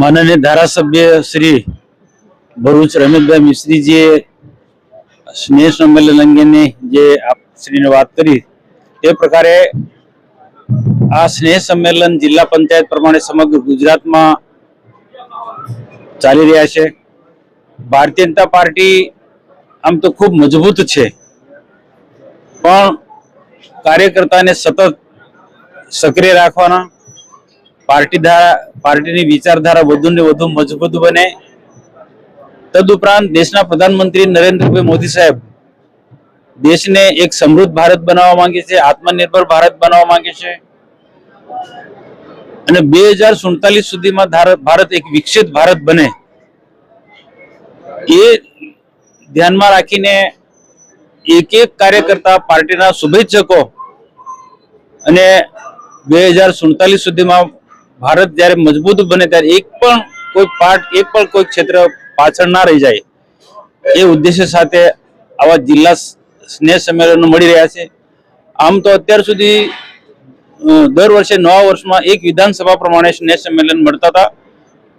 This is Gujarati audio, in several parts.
માનનીય ધારાસભ્ય શ્રી ભરૂચ રમેશભાઈ મિશ્રીજીએ સ્નેહ સંમેલન અંગેની જે આપ વાત કરી, તે પ્રકારે આ સ્નેહ સંમેલન જિલ્લા પંચાયત પ્રમાણે સમગ્ર ગુજરાતમાં ચાલી રહ્યા છે. ભારતીય જનતા પાર્ટી આમ તો ખૂબ મજબૂત છે. પણ કાર્યકર્તાને સતત સક્રિય રાખવાના પાર્ટી ધારા પાર્ટીની વિચારધારા વધુ ને વધુ મજબૂત બને. તદુપરાંત દેશના પ્રધાનમંત્રી નરેન્દ્રભાઈ મોદી સાહેબ દેશને એક સમૃદ્ધ ભારત બનાવવા માંગે છે, આત્મનિર્ભર ભારત બનાવવા માંગે છે. અને બે હજાર સુડતાલીસ સુધીમાં ભારત એક વિકસિત ભારત બને. એ ધ્યાનમાં રાખીને એક એક કાર્યકર્તા પાર્ટીના શુભેચ્છકો અને બે હજાર સુડતાલીસ સુધીમાં ભારત જ્યારે મજબૂત બને ત્યારે એક પણ કોઈ પાર્ટ, એક પણ કોઈ ક્ષેત્ર પાછળ ના રહી જાય. એ ઉદ્દેશ્ય સાથે આવા જિલ્લા સ્નેહ સંમેલનો મળી રહ્યા છે. આમ તો અત્યાર સુધી દર વર્ષે નવા વર્ષમાં એક વિધાનસભા પ્રમાણે સ્નેહ સંમેલન મળતા હતા.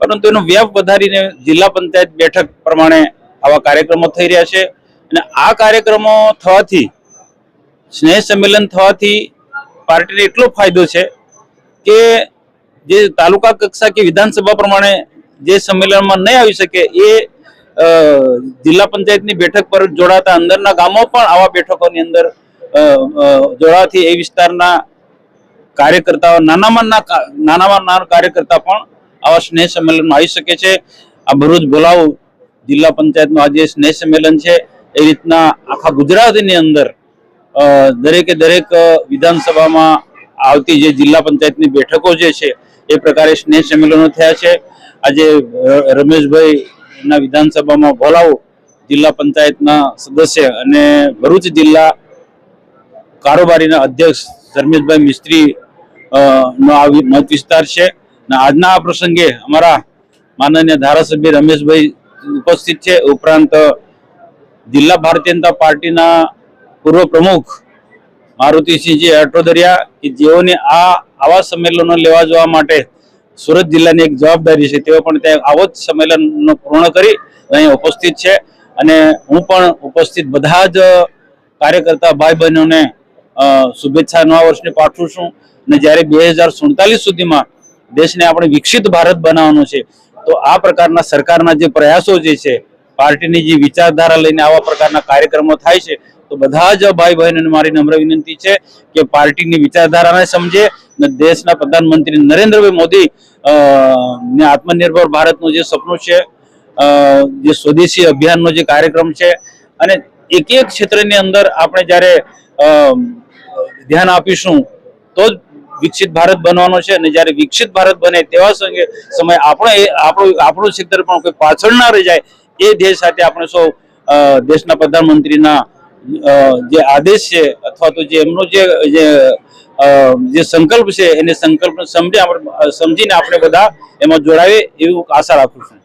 પરંતુ એનો વ્યાપ વધારીને જિલ્લા પંચાયત બેઠક પ્રમાણે આવા કાર્યક્રમો થઈ રહ્યા છે. અને આ કાર્યક્રમો થવાથી, સ્નેહ સંમેલન થવાથી પાર્ટીને એટલો ફાયદો છે કે જે તાલુકા કક્ષા કે વિધાનસભા પ્રમાણે જે સંમેલનમાં નહીં આવી શકે એ જિલ્લા પંચાયતની બેઠક પર જોડાતા અંદરના ગામો પણ આવા બેઠકોની અંદર જોડાવાથી એ વિસ્તારના કાર્યકર્તાઓ, નાનામાં નાનામાં નાના કાર્યકર્તા પણ આવા સ્નેહ સંમેલનમાં આવી શકે છે. આ ભરૂચ બોલાવ જિલ્લા પંચાયતનું આજે સ્નેહ સંમેલન છે. એ રીતના આખા ગુજરાતની અંદર દરેકે દરેક વિધાનસભામાં આવતી જે જિલ્લા પંચાયતની બેઠકો જે છે, એ પ્રકારે સ્નેહ સંમેલનો થયા છે. આજે રમેશભાઈના વિધાનસભામાં બોલાવો, જિલ્લા પંચાયતના સદસ્ય અને ભરૂચ જિલ્લા કારોબારીના અધ્યક્ષ ધર્મેશભાઈ મિસ્ત્રી નો આ મત વિસ્તાર છે. અને આજના આ પ્રસંગે અમારા માનનીય ધારાસભ્ય રમેશભાઈ ઉપસ્થિત છે. ઉપરાંત જિલ્લા ભારતીય જનતા પાર્ટીના પૂર્વ પ્રમુખ મારુતિસિંહજી અટોદરિયા કે જેઓને આ આવા સંમેલનો લેવા જવા માટે સુરત જિલ્લાની એક જવાબદારી છે, તેઓ પણ ત્યાં આવો જ સંમેલનનો પૂર્ણ કરી અહીં ઉપસ્થિત છે. અને હું પણ ઉપસ્થિત બધા જ કાર્યકર્તા ભાઈ બહેનોને શુભેચ્છા નવા વર્ષની પાઠવું છું. અને જ્યારે બે હજાર સુડતાલીસ સુધીમાં દેશને આપણે વિકસિત ભારત બનાવવાનું છે, તો આ પ્રકારના સરકારના જે પ્રયાસો જે છે, પાર્ટીની જે વિચારધારા લઈને આવા પ્રકારના કાર્યક્રમો થાય છે તો બધા જ ભાઈ બહેનોને મારી નમ્ર વિનંતી છે કે પાર્ટીની વિચારધારાને સમજે અને દેશના પ્રધાનમંત્રી નરેન્દ્રભાઈ મોદી ને આત્મનિર્ભર ભારતનું જે સપનું છે જે સ્વદેશી અભિયાનનો જે કાર્યક્રમ છે અને એક એક ક્ષેત્રની અંદર આપણે જ્યારે ધ્યાન આપીશું તો જ વિકસિત ભારત બનવાનો છે અને જ્યારે વિકસિત ભારત બને તેવા સંગે સમય આપણો આપણું આપણું ક્ષેત્ર પણ કોઈ પાછળ ના રહી જાય એ ધ્યેય સાથે આપણે સૌ દેશના પ્રધાનમંત્રીના જે આદેશ છે અથવા તો જે એમનો જે જે સંકલ્પ છે એને સંકલ્પ સમજી આપણે સમજીને આપણે બધા એમાં જોડાવીએ એવું આશા રાખું છું.